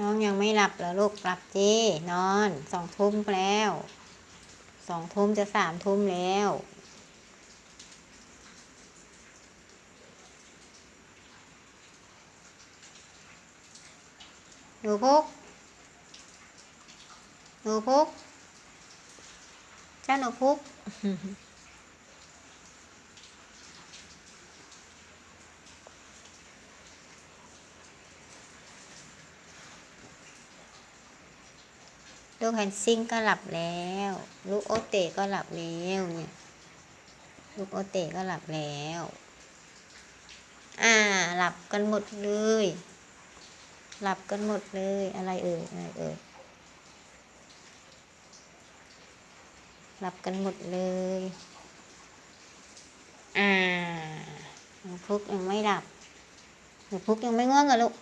น้องยังไม่หลับเหรอลูกหลับจีนอนสองทุ่มแล้วสองทุ่มจะสามทุ่มแล้ว หนูพุก หนูพุก เจ้าหนูพุก ลูกแฮนซิงก็หลับแล้ว ลูกโอเตก็หลับแล้วเนี่ย ลูกโอเตก็หลับแล้ว อ่า หลับกันหมดเลย หลับกันหมดเลย อะไรเอ่ย อะไรเอ่ย หลับกันหมดเลย อ่าหนูพุกยังไม่หลับหนูพุกยังไม่ง่วงเหรอลูก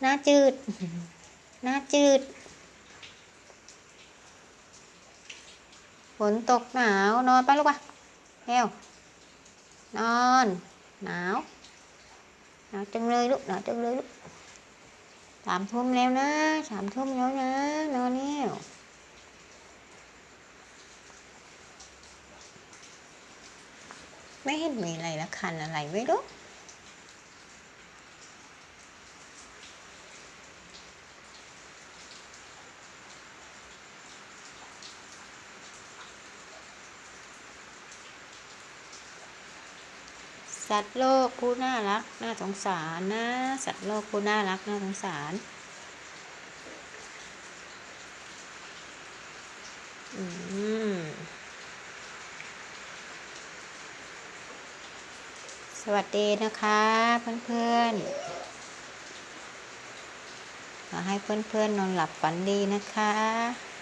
หน้าจืด หน้าจืด ฝนตกหนาวนอนไปลูกปะเร็วนอน หนาวหนาวจังเลยลูกหนาวจังเลยลูกสามทุ่มแล้วนะสามทุ่มแล้วนะ นอนแล้วไม่เห็นมีอะไรละคันอะไรไม่รู้ สัตว์โลกผู้น่ารักน่าสงสารนะ สัตว์โลกผู้น่ารักน่าสงสารอืมสวัสดีนะคะเพื่อนๆขอให้เพื่อนๆนอนหลับฝันดีนะคะ